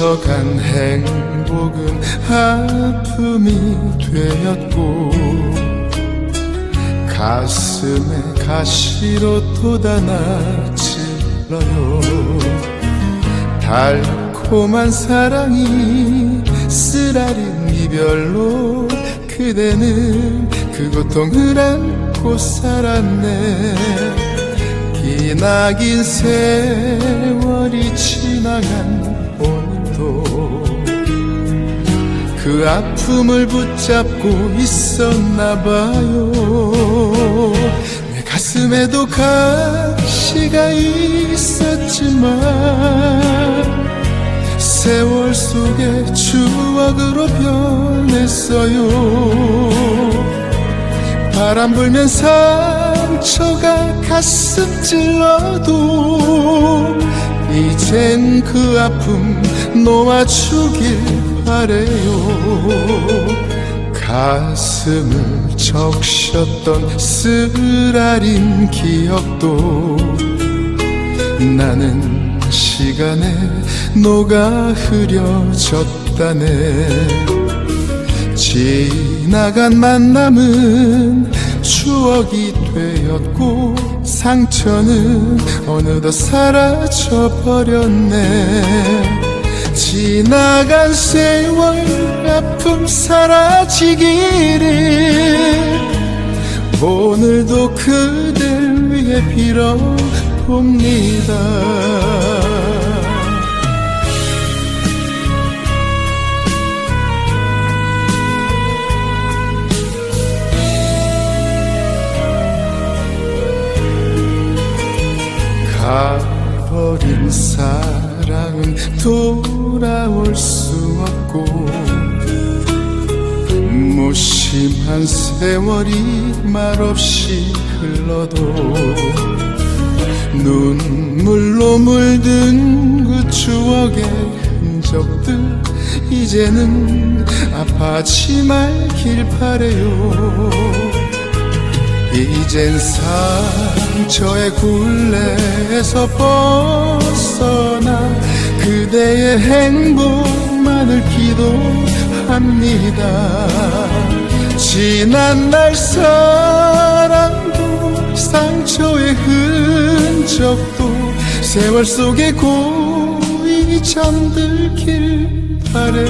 스쳐간 행복은 아픔이 되었고 가슴에 가시로 돋아나 찔러요. 달콤한 사랑이 쓰라린 이별로 그대는 그 고통을 안고 살았네. 기나긴 세월이 지나간 오늘도 그 아픔을 붙잡고 있었나 봐요. 내 가슴에도 가시가 있었지만 세월 속에 추억으로 변했어요. 바람 불면 상처가 가슴 찔러도 이젠 그 아픔 놓아주길 바래요. 가슴을 적셨던 쓰라린 기억도 나는 시간에 녹아 흐려졌다네. 지나간 만남은 추억이 되었고 상처는 어느덧 사라져 버렸네 지나간 세월 아픔 사라지기를 오늘도 그댈 위해 빌어봅니다. 가버린 사랑은 돌아올 수 없고 무심한 세월이 말없이 흘러도 눈물로 물든 그 추억의 흔적들 이제는 아파하지 말길 바래요. 이젠 상처의 굴레에서 벗어나 그대의 행복만을 기도합니다. 지난 날 사랑도 상처의 흔적도 세월 속에 고이 잠들길 바래